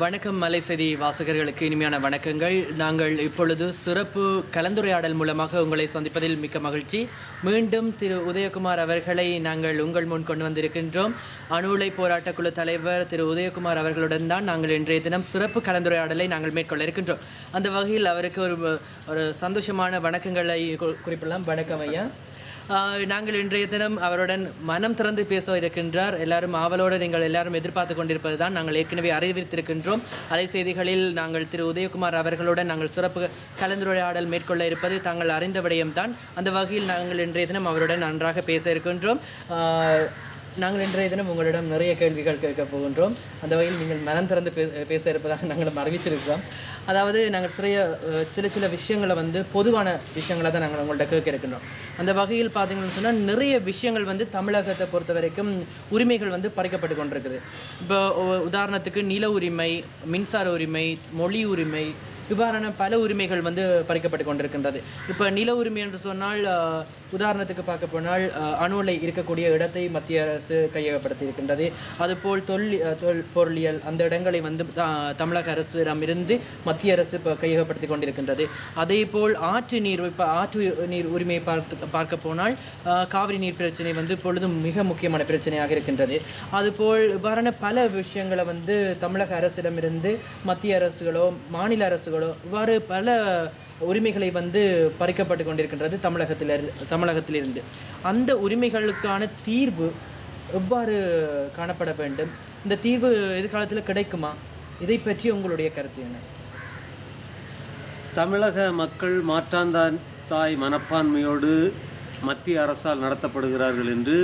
வணக்கம் மலை செய்தி வாசகர்களுக்கு இனிமையான வணக்கங்கள். நாங்கள் இப்பொழுது சிறப்பு கலந்துரையாடல் மூலமாக உங்களை சந்திப்பதில் மிக்க மகிழ்ச்சி. மீண்டும் திரு உதயகுமார் அவர்களை நாங்கள் உங்கள் முன் கொண்டு வந்திருக்கின்றோம். அணு உலை போராட்டக் குழு தலைவர் திரு உதயகுமார் அவர்களுடன் தான் நாங்கள் இன்றைய தினம் சிறப்பு கலந்துரையாடலை நாங்கள் மேற்கொள்ள இருக்கின்றோம். அந்த வகையில் அவருக்கு ஒரு ஒரு சந்தோஷமான வணக்கங்களை குறிப்பிடலாம். வணக்கம் ஐயா. நாங்கள் இன்றைய தினம் அவருடன் மனம் திறந்து பேச இருக்கின்றார். எல்லாரும் ஆவலோடு நீங்கள் எல்லாரும் எதிர்பார்த்து கொண்டிருப்பது தான் நாங்கள் ஏற்கனவே அறிவித்திருக்கின்றோம். அலை செய்திகளில் நாங்கள் திரு உதயகுமார் அவர்களுடன் நாங்கள் சிறப்பு கலந்துரையாடல் மேற்கொள்ள இருப்பது தாங்கள் அறிந்த விடயம்தான். அந்த வகையில் நாங்கள் இன்றைய தினம் அவருடன் நன்றாக பேச இருக்கின்றோம். நாங்கள் இன்றைய தினம் உங்களிடம் நிறைய கேள்விகள் கேட்க போகின்றோம். அந்த வகையில் நீங்கள் மனம் திறந்து பே பேச இருப்பதாக நாங்கள் அறிவிச்சிருக்கிறோம் அதாவது நாங்கள் சிறிய சில சில விஷயங்களை வந்து பொதுவான விஷயங்களை தான் நாங்கள் உங்கள்கிட்ட கேட்க இருக்கின்றோம். அந்த வகையில் பார்த்தீங்கன்னு சொன்னால் நிறைய விஷயங்கள் வந்து தமிழகத்தை பொறுத்த வரைக்கும் உரிமைகள் வந்து பறிக்கப்பட்டு கொண்டிருக்குது. இப்போ உதாரணத்துக்கு நில உரிமை மின்சார உரிமை மொழி உரிமை இவ்வாறான பல உரிமைகள் வந்து பறிக்கப்பட்டு கொண்டிருக்கின்றது. இப்போ நில உரிமை என்று சொன்னால் உதாரணத்துக்கு பார்க்க போனால் அணுலை இருக்கக்கூடிய இடத்தை மத்திய அரசு கையகப்படுத்தி இருக்கின்றது அதுபோல் தொல் தொல் பொருளியல் அந்த இடங்களை வந்து த- தமிழக அரசிடமிருந்து மத்திய அரசு இப்போ கையகப்படுத்தி கொண்டிருக்கின்றது. அதே போல் ஆற்று நீர் இப்போ ஆற்று நீர் உரிமையை பார்த்து பார்க்க போனால் காவிரி நீர் பிரச்சனை வந்து இப்பொழுதும் மிக முக்கியமான பிரச்சனையாக இருக்கின்றது. அதுபோல் இவ்வாறான பல விஷயங்களை வந்து தமிழக அரசிடமிருந்து மத்திய அரசுகளோ மாநில அரசுகளோ இவ்வாறு பல உரிமைகளை வந்து பறிக்கப்பட்டு கொண்டிருக்கின்றது தமிழகத்தில் தமிழகத்திலிருந்து. அந்த உரிமைகளுக்கான தீர்வு எவ்வாறு காணப்பட வேண்டும்? இந்த தீர்வு எதிர்காலத்தில் கிடைக்குமா? இதை பற்றி உங்களுடைய கருத்து என்ன? தமிழக மக்கள் மாற்றாந்தான் தாய் மனப்பான்மையோடு மத்திய அரசால் நடத்தப்படுகிறார்கள் என்று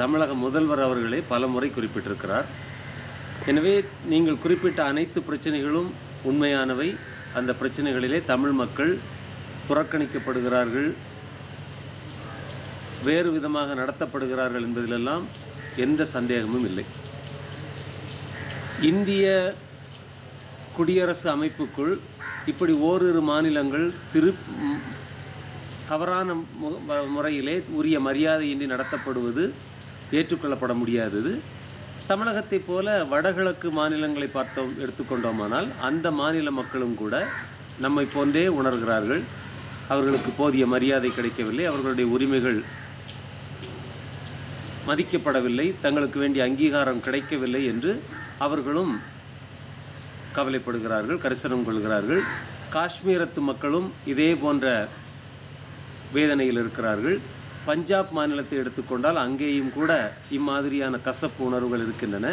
தமிழக முதல்வர் அவர்களே பலமுறை குறிப்பிட்டிருக்கிறார். எனவே நீங்கள் குறிப்பிட்ட அனைத்து பிரச்சனைகளும் உண்மையானவை. அந்த பிரச்சனைகளிலே தமிழ் மக்கள் புறக்கணிக்கப்படுகிறார்கள் வேறு விதமாக நடத்தப்படுகிறார்கள் என்பதிலெல்லாம் எந்த சந்தேகமும் இல்லை. இந்திய குடியரசு அமைப்புக்குள் இப்படி ஓரிரு மாநிலங்கள் திரு தவறான மு- முறையிலே உரிய மரியாதையின்றி நடத்தப்படுவது ஏற்றுக்கொள்ளப்பட முடியாதது. தமிழகத்தைப் போல வடகிழக்கு மாநிலங்களை பார்த்தோம் எடுத்துக்கொண்டோமானால் அந்த மாநில மக்களும் கூட நம்மை போன்றே உணர்கிறார்கள். அவர்களுக்கு போதிய மரியாதை கிடைக்கவில்லை அவர்களுடைய உரிமைகள் மதிக்கப்படவில்லை தங்களுக்கு வேண்டிய அங்கீகாரம் கிடைக்கவில்லை என்று அவர்களும் கவலைப்படுகிறார்கள் கரிசனம் கொள்கிறார்கள். காஷ்மீரத்து மக்களும் இதே போன்ற வேதனையில் இருக்கிறார்கள். பஞ்சாப் மாநிலத்தை எடுத்துக்கொண்டால் அங்கேயும் கூட இம்மாதிரியான கசப்பு உணர்வுகள் இருக்கின்றன.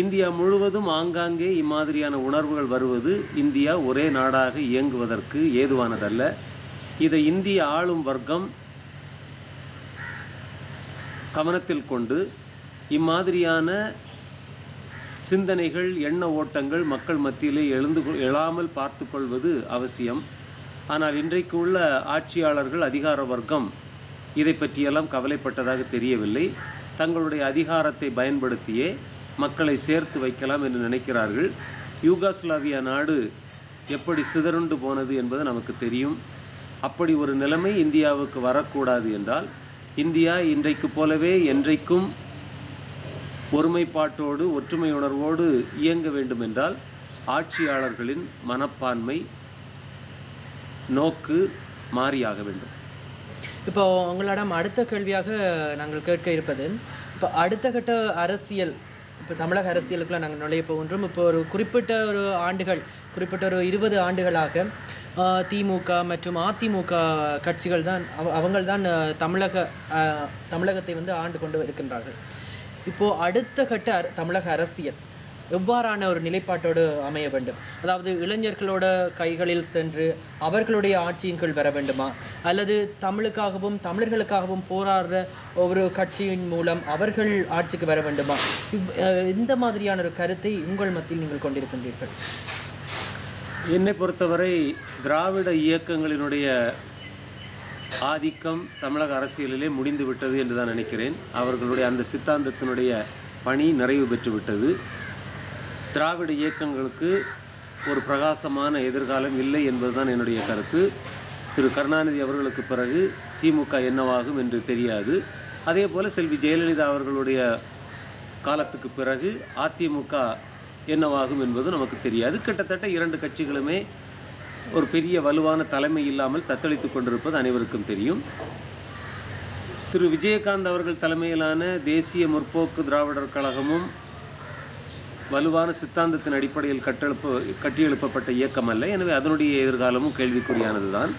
இந்தியா முழுவதும் ஆங்காங்கே இம்மாதிரியான உணர்வுகள் வருவது இந்தியா ஒரே நாடாக இயங்குவதற்கு ஏதுவானதல்ல. இதை இந்திய ஆளும் வர்க்கம் கவனத்தில் கொண்டு இம்மாதிரியான சிந்தனைகள் எண்ண ஓட்டங்கள் மக்கள் மத்தியிலே எழுந்து எழாமல் பார்த்து கொள்வது அவசியம். ஆனால் இன்றைக்கு உள்ள ஆட்சியாளர்கள் அதிகார வர்க்கம் இதை பற்றியெல்லாம் கவலைப்பட்டதாக தெரியவில்லை. தங்களுடைய அதிகாரத்தை பயன்படுத்தியே மக்களை சேர்த்து வைக்கலாம் என்று நினைக்கிறார்கள். யூகாஸ்லாவியா நாடு எப்படி சிதறுண்டு போனது என்பது நமக்கு தெரியும். அப்படி ஒரு நிலைமை இந்தியாவுக்கு வரக்கூடாது என்றால் இந்தியா இன்றைக்கு போலவே என்றைக்கும் ஒருமைப்பாட்டோடு ஒற்றுமை உணர்வோடு இயங்க வேண்டுமென்றால் ஆட்சியாளர்களின் மனப்பான்மை நோக்கு மாறியாக வேண்டும். இப்போ உங்களிடம் அடுத்த கேள்வியாக நாங்கள் கேட்க இருப்பது இப்போ அடுத்த கட்ட அரசியல் இப்போ தமிழக அரசியலுக்குள்ள நாங்கள் நுழைய போகின்றோம். இப்போ ஒரு குறிப்பிட்ட ஒரு ஆண்டுகள் குறிப்பிட்ட ஒரு இருபது ஆண்டுகளாக திமுக மற்றும் அதிமுக கட்சிகள் தான் அவ அவங்கள் தான் தமிழக தமிழகத்தை வந்து ஆண்டு கொண்டு இருக்கின்றார்கள். இப்போது அடுத்த கட்ட தமிழக அரசியல் எவ்வாறான ஒரு நிலைப்பாட்டோடு அமைய வேண்டும்? அதாவது இளைஞர்களோட கைகளில் சென்று அவர்களுடைய ஆட்சியின் கீழ் வர வேண்டுமா? அல்லது தமிழுக்காகவும் தமிழர்களுக்காகவும் போராடுற ஒரு கட்சியின் மூலம் அவர்கள் ஆட்சிக்கு வர வேண்டுமா? இவ்- அஹ் இந்த மாதிரியான ஒரு கருத்தை உங்கள் மத்தியில் நீங்கள் கொண்டிருக்கின்றீர்கள். என்னை பொறுத்தவரை திராவிட இயக்கங்களினுடைய ஆதிக்கம் தமிழக அரசியலிலே முடிந்து விட்டது என்று தான் நினைக்கிறேன். அவர்களுடைய அந்த சித்தாந்தத்தினுடைய பணி நிறைவு பெற்றுவிட்டது. திராவிட இயக்கங்களுக்கு ஒரு பிரகாசமான எதிர்காலம் இல்லை என்பதுதான் என்னுடைய கருத்து. திரு கருணாநிதி அவர்களுக்கு பிறகு திமுக என்னவாகும் என்று தெரியாது. அதே போல் செல்வி ஜெயலலிதா அவர்களுடைய காலத்துக்கு பிறகு அதிமுக என்னவாகும் என்பது நமக்கு தெரியாது. கிட்டத்தட்ட இரண்டு கட்சிகளுமே ஒரு பெரிய வலுவான தலைமை இல்லாமல் தத்தளித்து கொண்டிருப்பது அனைவருக்கும் தெரியும். திரு விஜயகாந்த் அவர்கள் தலைமையிலான தேசிய முற்போக்கு திராவிடர் கழகமும் வலுவான சித்தாந்தத்தின் அடிப்படையில் கட்டெழுப்ப கட்டியெழுப்பப்பட்ட இயக்கம் அல்ல. எனவே அதனுடைய எதிர்காலமும் கேள்விக்குறியானதுதான்.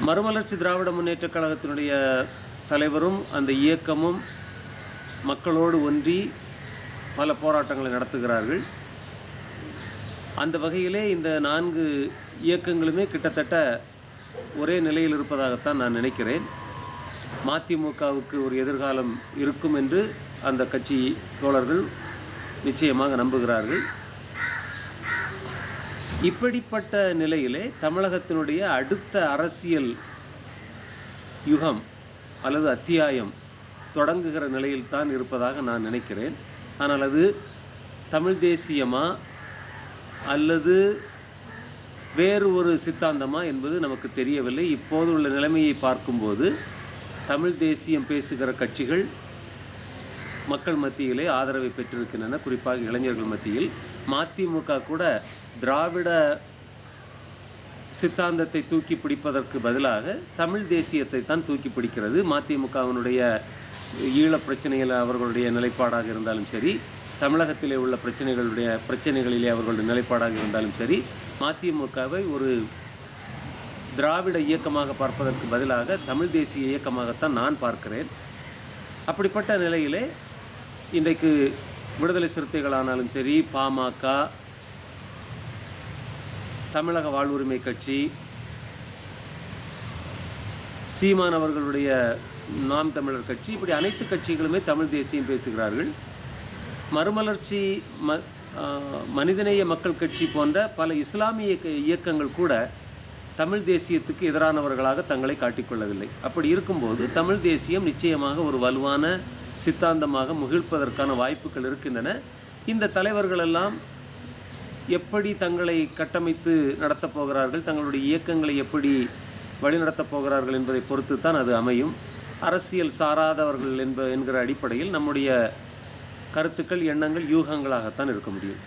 மறுமலர்ச்சி திராவிட முன்னேற்றக் கழகத்தினுடைய தலைவரும் அந்த இயக்கமும் மக்களோடு ஒன்றி பல போராட்டங்களை நடத்துகிறார்கள். அந்த வகையிலே இந்த நான்கு இயக்கங்களுமே கிட்டத்தட்ட ஒரே நிலையில் இருப்பதாகத்தான் நான் நினைக்கிறேன். மதிமுகவுக்கு ஒரு எதிர்காலம் இருக்கும் என்று அந்த கட்சி தோழர்கள் நிச்சயமாக நம்புகிறார்கள். இப்படிப்பட்ட நிலையிலே தமிழகத்தினுடைய அடுத்த அரசியல் யுகம் அல்லது அத்தியாயம் தொடங்குகிற நிலையில் தான் இருப்பதாக நான் நினைக்கிறேன். ஆனால் அது தமிழ் தேசியமா அல்லது வேறு ஒரு சித்தாந்தமா என்பது நமக்கு தெரியவில்லை. இப்போது உள்ள நிலைமையை பார்க்கும்போது தமிழ் தேசியம் பேசுகிற கட்சிகள் மக்கள் மத்தியிலே ஆதரவை பெற்றிருக்கின்றன. குறிப்பாக இளைஞர்கள் மத்தியில் மதிமுக கூட திராவிட சித்தாந்தத்தை தூக்கி பிடிப்பதற்கு பதிலாக தமிழ் தேசியத்தை தான் தூக்கி பிடிக்கிறது. மதிமுகவினுடைய ஈழப் பிரச்சனையில் அவர்களுடைய நிலைப்பாடாக இருந்தாலும் சரி தமிழகத்திலே உள்ள பிரச்சனைகளுடைய பிரச்சனைகளிலே அவர்களுடைய நிலைப்பாடாக இருந்தாலும் சரி மதிமுகவை ஒரு திராவிட இயக்கமாக பார்ப்பதற்கு பதிலாக தமிழ் தேசிய இயக்கமாகத்தான் நான் பார்க்கிறேன். அப்படிப்பட்ட நிலையிலே இன்றைக்கு விடுதலை சிறுத்தைகளானாலும் சரி பாமக தமிழக வாழ்வுரிமை கட்சி சீமான் அவர்களுடைய நாம் தமிழர் கட்சி இப்படி அனைத்து கட்சிகளுமே தமிழ் தேசியம் பேசுகிறார்கள். மறுமலர்ச்சி ம மனிதநேய மக்கள் கட்சி போன்ற பல இஸ்லாமிய இயக்கங்கள் கூட தமிழ் தேசியத்துக்கு எதிரானவர்களாக தங்களை காட்டிக்கொள்ளவில்லை. அப்படி இருக்கும்போது தமிழ் தேசியம் நிச்சயமாக ஒரு வலுவான சித்தாந்தமாக முகிழ்ப்பதற்கான வாய்ப்புகள் இருக்கின்றன. இந்த தலைவர்கள் எல்லாம் எப்படி தங்களை கட்டமைத்து நடத்தப் போகிறார்கள் தங்களுடைய இயக்கங்களை எப்படி வழிநடத்தப் போகிறார்கள் என்பதை பொறுத்து தான் அது அமையும். அரசியல் சாராதவர்கள் என்ப என்கிற அடிப்படையில் நம்முடைய கருத்துக்கள் எண்ணங்கள் யூகங்களாகத்தான் இருக்க முடியும்.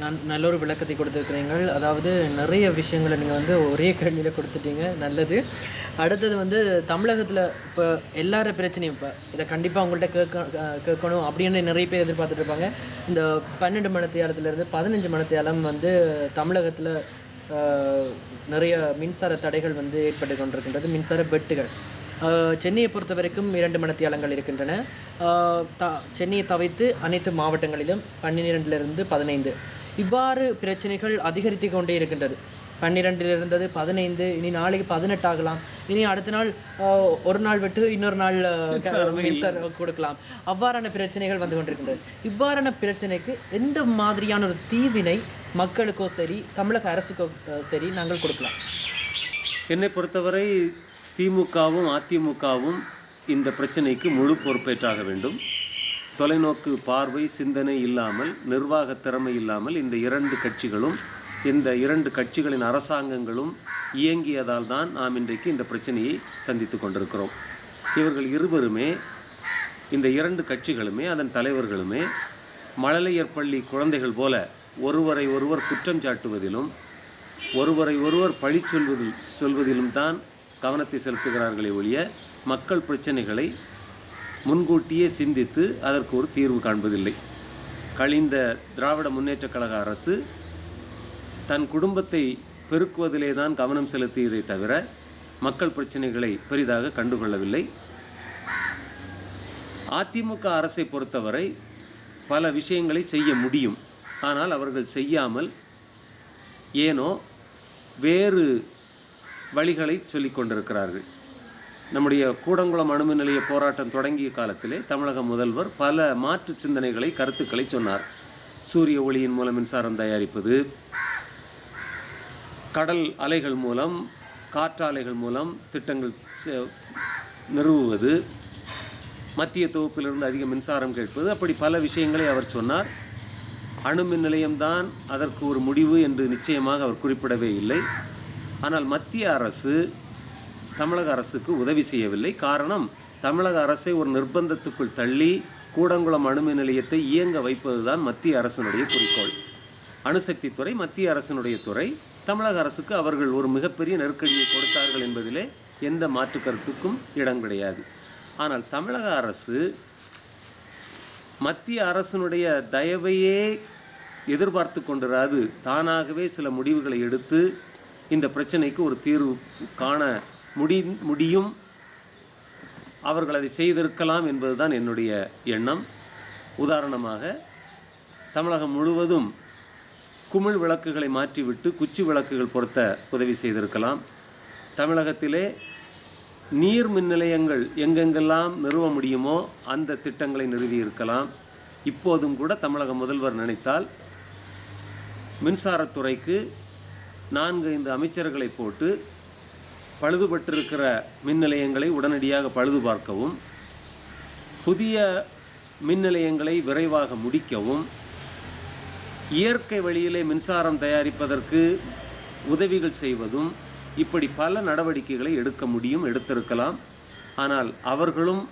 நான் நல்ல ஒரு விளக்கத்தை கொடுத்துருக்கிறீங்கள் அதாவது நிறைய விஷயங்களை நீங்கள் வந்து ஒரே கேள்வியில் கொடுத்துட்டீங்க. நல்லது. அடுத்தது வந்து தமிழகத்தில் இப்போ எல்லார பிரச்சனையும் இப்போ இதை கண்டிப்பாக உங்கள்கிட்ட கேட்க கேட்கணும் அப்படின்னு நிறைய பேர் எதிர்பார்த்துட்டு இருப்பாங்க. இந்த பன்னெண்டு மணத்தியாலத்துலேருந்து பதினஞ்சு மணத்தியாலம் வந்து தமிழகத்தில் நிறைய மின்சார தடைகள் வந்து ஏற்பட்டு கொண்டிருக்கின்றது. மின்சார வெட்டுகள். சென்னையை பொறுத்த வரைக்கும் இரண்டு மணத்தியாலங்கள் இருக்கின்றன. த சென்னையை தவிர்த்து அனைத்து மாவட்டங்களிலும் பன்னிரெண்டிலிருந்து பதினைந்து. இவ்வாறு பிரச்சனைகள் அதிகரித்து கொண்டே இருக்கின்றது. பன்னிரெண்டில் இருந்தது பதினைந்து இனி நாளைக்கு பதினெட்டு ஆகலாம். இனி அடுத்த நாள் ஒரு நாள் விட்டு இன்னொரு நாள் கொடுக்கலாம். அவ்வாறான பிரச்சனைகள் வந்து கொண்டிருக்கின்றது. இவ்வாறான பிரச்சனைக்கு எந்த மாதிரியான ஒரு தீவினை மக்களுக்கோ சரி தமிழக அரசுக்கோ சரி நாங்கள் கொடுக்கலாம். என்னை பொறுத்தவரை திமுகவும் அதிமுகவும் இந்த பிரச்சனைக்கு முழு பொறுப்பேற்றாக வேண்டும். தொலைநோக்கு பார்வை சிந்தனை இல்லாமல் நிர்வாக திறமை இல்லாமல் இந்த இரண்டு கட்சிகளும் இந்த இரண்டு கட்சிகளின் அரசாங்கங்களும் இயங்கியதால் தான் நாம் இன்றைக்கு இந்த பிரச்சனையை சந்தித்து கொண்டிருக்கிறோம். இவர்கள் இருவருமே இந்த இரண்டு கட்சிகளுமே அதன் தலைவர்களுமே மழலையர் பள்ளி குழந்தைகள் போல ஒருவரை ஒருவர் குற்றம் சாட்டுவதிலும் ஒருவரை ஒருவர் பழி சொல்வதில் சொல்வதிலும் தான் கவனத்தை செலுத்துகிறார்களே ஒழிய மக்கள் பிரச்சனைகளை முன்கூட்டியே சிந்தித்து அதற்கு ஒரு தீர்வு காண்பதில்லை. கழிந்த திராவிட முன்னேற்றக் கழக அரசு தன் குடும்பத்தை பெருக்குவதிலே தான் கவனம் செலுத்தியதை தவிர மக்கள் பிரச்சனைகளை பெரிதாக கண்டுகொள்ளவில்லை. அதிமுக அரசை பொறுத்தவரை பல விஷயங்களை செய்ய முடியும். ஆனால் அவர்கள் செய்யாமல் ஏனோ வேறு வழிகளை சொல்லிக் கொண்டிருக்கிறார்கள். நம்முடைய கூடங்குளம் அணுமின் நிலைய போராட்டம் தொடங்கிய காலத்திலே தமிழக முதல்வர் பல மாற்று சிந்தனைகளை கருத்துக்களை சொன்னார். சூரிய ஒளியின் மூலம் மின்சாரம் தயாரிப்பது கடல் அலைகள் மூலம் காற்றாலைகள் மூலம் திட்டங்கள் செ- நிறுவுவது மத்திய தொகுப்பிலிருந்து அதிக மின்சாரம் கேட்பது அப்படி பல விஷயங்களை அவர் சொன்னார். அணுமின் நிலையம்தான் அதற்கு ஒரு முடிவு என்று நிச்சயமாக அவர் குறிப்பிடவே இல்லை. ஆனால் மத்திய அரசு தமிழக அரசுக்கு உதவி செய்யவில்லை. காரணம் தமிழக அரசை ஒரு நிர்பந்தத்துக்குள் தள்ளி கூடங்குளம் அணுமின் நிலையத்தை இயங்க வைப்பதுதான் மத்திய அரசினுடைய குறிக்கோள். அணுசக்தி துறை மத்திய அரசினுடைய துறை தமிழக அரசுக்கு அவர்கள் ஒரு மிகப்பெரிய நெருக்கடியை கொடுத்தார்கள் என்பதிலே எந்த மாற்று கருத்துக்கும் இடம் கிடையாது. ஆனால் தமிழக அரசு மத்திய அரசினுடைய தயவையே எதிர்பார்த்து கொண்டிராது. தானாகவே சில முடிவுகளை எடுத்து இந்த பிரச்சனைக்கு ஒரு தீர்வு காண முடி முடியும். அவர்கள் அதை செய்திருக்கலாம் என்பதுதான் என்னுடைய எண்ணம். உதாரணமாக தமிழகம் முழுவதும் குமிழ் விளக்குகளை மாற்றிவிட்டு குச்சி விளக்குகள் பொருத்த உதவி செய்திருக்கலாம். தமிழகத்திலே நீர் மின் நிலையங்கள் எங்கெங்கெல்லாம் நிறுவ முடியுமோ அந்த திட்டங்களை நிறுவியிருக்கலாம். இப்போதும் கூட தமிழக முதல்வர் நினைத்தால் மின்சாரத்துறைக்கு நான்கு ஐந்து அமைச்சர்களை போட்டு பழுதுபட்டிருக்கிற மின் நிலையங்களை உடனடியாக பழுது பார்க்கவும் புதிய மின் நிலையங்களை விரைவாக முடிக்கவும் இயற்கை வழியிலே மின்சாரம் தயாரிப்பதற்கு உதவிகள் செய்வதும் இப்படி பல நடவடிக்கைகளை எடுக்க முடியும் எடுத்திருக்கலாம். ஆனால் அவர்களும்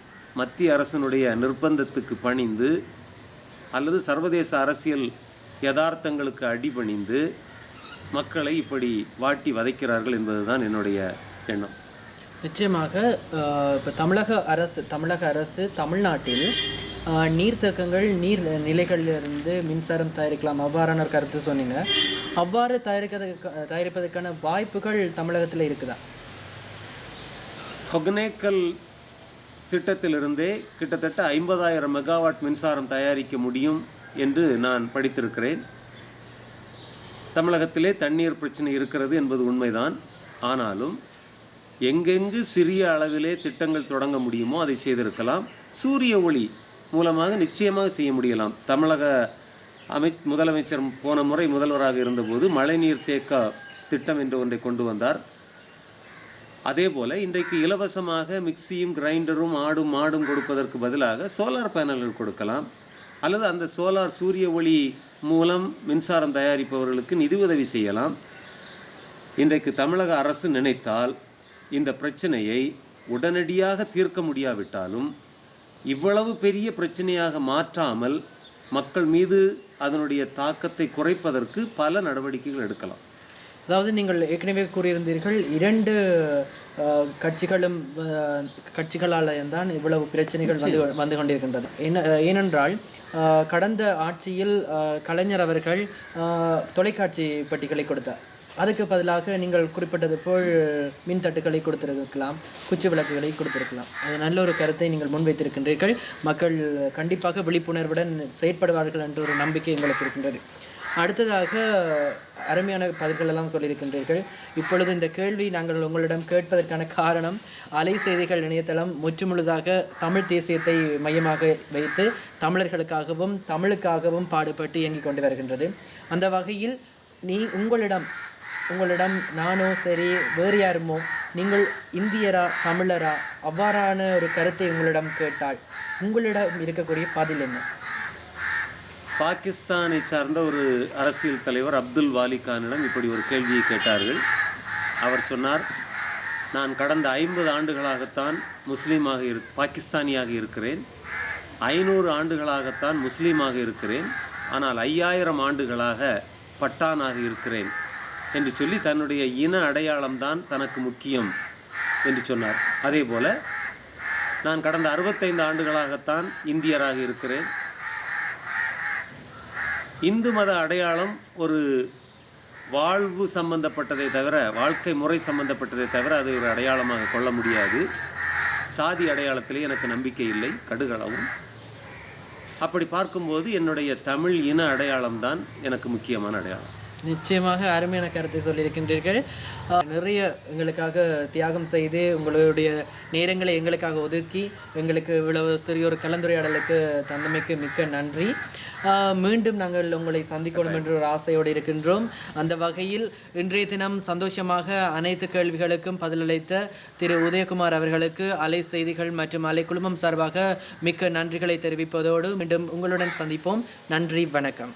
மத்திய அரசினுடைய நிர்பந்தத்துக்கு பணிந்து அல்லது சர்வதேச அரசியல் யதார்த்தங்களுக்கு அடிபணிந்து மக்களை இப்படி வாட்டி வதைக்கிறார்கள் என்பதுதான் என்னுடைய எண்ணம் நிச்சயமாக இப்போ தமிழக அரசு தமிழக அரசு தமிழ்நாட்டில் நீர்த்தேக்கங்கள் நீர் நிலைகளிலிருந்து மின்சாரம் தயாரிக்கலாம். அவ்வாறான கருத்து சொன்னீங்க. அவ்வாறு தயாரிக்கிறதுக்கு தயாரிப்பதற்கான வாய்ப்புகள் தமிழகத்தில் இருக்குதா? ஒகனேக்கல் திட்டத்திலிருந்தே கிட்டத்தட்ட ஐம்பதாயிரம் மெகாவாட் மின்சாரம் தயாரிக்க முடியும் என்று நான் படித்திருக்கிறேன். தமிழகத்திலே தண்ணீர் பிரச்சனை இருக்கிறது என்பது உண்மைதான். ஆனாலும் எங்கெங்கு சிறிய அளவிலே திட்டங்கள் தொடங்க முடியுமோ அதை செய்திருக்கலாம். சூரிய ஒளி மூலமாக நிச்சயமாக செய்ய முடியலாம். தமிழக அமை முதலமைச்சர் போன முறை முதல்வராக இருந்தபோது மழைநீர் தேக்க திட்டம் என்று ஒன்றை கொண்டு வந்தார். அதே போல் இன்றைக்கு இலவசமாக மிக்சியும் கிரைண்டரும் ஆடும் மாடும் கொடுப்பதற்கு பதிலாக சோலார் பேனல்கள் கொடுக்கலாம். அல்லது அந்த சோலார் சூரிய ஒளி மூலம் மின்சாரம் தயாரிப்பவர்களுக்கு நிதி உதவி செய்யலாம். இன்றைக்கு தமிழக அரசு நினைத்தால் இந்த பிரச்சனையை உடனடியாக தீர்க்க முடியாவிட்டாலும் இவ்வளவு பெரிய பிரச்சனையாக மாற்றாமல் மக்கள் மீது அதனுடைய தாக்கத்தை குறைப்பதற்கு பல நடவடிக்கைகள் எடுக்கலாம். அதாவது நீங்கள் ஏற்கனவே கூறியிருந்தீர்கள் இரண்டு கட்சிகளும் கட்சிகளால் தான் இவ்வளவு பிரச்சனைகள் வந்து வந்து கொண்டிருக்கின்றது. என்ன ஏனென்றால் கடந்த ஆட்சியில் கலைஞர் அவர்கள் தொலைக்காட்சி பெட்டிகளை கொடுத்தார். அதுக்கு பதிலாக நீங்கள் குறிப்பிட்டது போல் மின் தட்டுக்களை கொடுத்திருக்கலாம் குச்சி விளக்குகளை கொடுத்திருக்கலாம். அது நல்ல ஒரு கருத்தை நீங்கள் முன்வைத்திருக்கின்றீர்கள். மக்கள் கண்டிப்பாக விழிப்புணர்வுடன் செயற்படுவார்கள் என்ற ஒரு நம்பிக்கை எங்களுக்கு இருக்கின்றது. அடுத்ததாக அருமையான பதில்கள் எல்லாம் சொல்லியிருக்கின்றீர்கள். இப்பொழுது இந்த கேள்வி நாங்கள் உங்களிடம் கேட்பதற்கான காரணம் அலை செய்திகள் இணையதளம் முற்றுமுழுதாக தமிழ் தேசியத்தை மையமாக வைத்து தமிழர்களுக்காகவும் தமிழுக்காகவும் பாடுபட்டு இயங்கிக் கொண்டு வருகின்றது. அந்த வகையில் நீ உங்களிடம் உங்களிடம் நானோ சரி வேறு யாருமோ நீங்கள் இந்தியரா தமிழரா அவ்வாறான ஒரு கருத்தை உங்களிடம் கேட்டால் உங்களிடம் இருக்கக்கூடிய பதில் என்ன? பாகிஸ்தானை சார்ந்த ஒரு அரசியல் தலைவர் அப்துல் வாலி கானிடம் இப்படி ஒரு கேள்வியை கேட்டார்கள். அவர் சொன்னார் நான் கடந்த ஐம்பது ஆண்டுகளாகத்தான் முஸ்லீமாக இரு பாகிஸ்தானியாக இருக்கிறேன். ஐநூறு ஆண்டுகளாகத்தான் முஸ்லீமாக இருக்கிறேன். ஆனால் ஐயாயிரம் ஆண்டுகளாக பட்டானாக இருக்கிறேன். என்று சொல்லி தன்னுடைய இன அடையாளம்தான் தனக்கு முக்கியம் என்று சொன்னார். அதே போல் நான் கடந்த அறுபத்தைந்து ஆண்டுகளாகத்தான் இந்தியராக இருக்கிறேன். இந்து மத அடையாளம் ஒரு வாழ்வு சம்பந்தப்பட்டதை தவிர வாழ்க்கை முறை சம்பந்தப்பட்டதை தவிர அதை ஒரு அடையாளமாக கொள்ள முடியாது. சாதி அடையாளத்திலே எனக்கு நம்பிக்கை இல்லை கடுகளவும். அப்படி பார்க்கும்போது என்னுடைய தமிழ் இன அடையாளம்தான் எனக்கு முக்கியமான அடையாளம். நிச்சயமாக அருமையான கருத்தை சொல்லியிருக்கின்றீர்கள். நிறைய எங்களுக்காக தியாகம் செய்து உங்களுடைய நேரங்களை எங்களுக்காக ஒதுக்கி எங்களுக்கு இவ்வளவு சிறிய ஒரு கலந்துரையாடலுக்கு தந்தமைக்கு மிக்க நன்றி. மீண்டும் நாங்கள் உங்களை சந்திக்கணும் என்ற ஒரு ஆசையோடு இருக்கின்றோம். அந்த வகையில் இன்றைய தினம் சந்தோஷமாக அனைத்து கேள்விகளுக்கும் பதிலளித்த திரு உதயகுமார் அவர்களுக்கு அலை செய்திகள் மற்றும் அலை குழுமம் சார்பாக மிக்க நன்றிகளை தெரிவிப்பதோடு மீண்டும் உங்களுடன் சந்திப்போம். நன்றி வணக்கம்.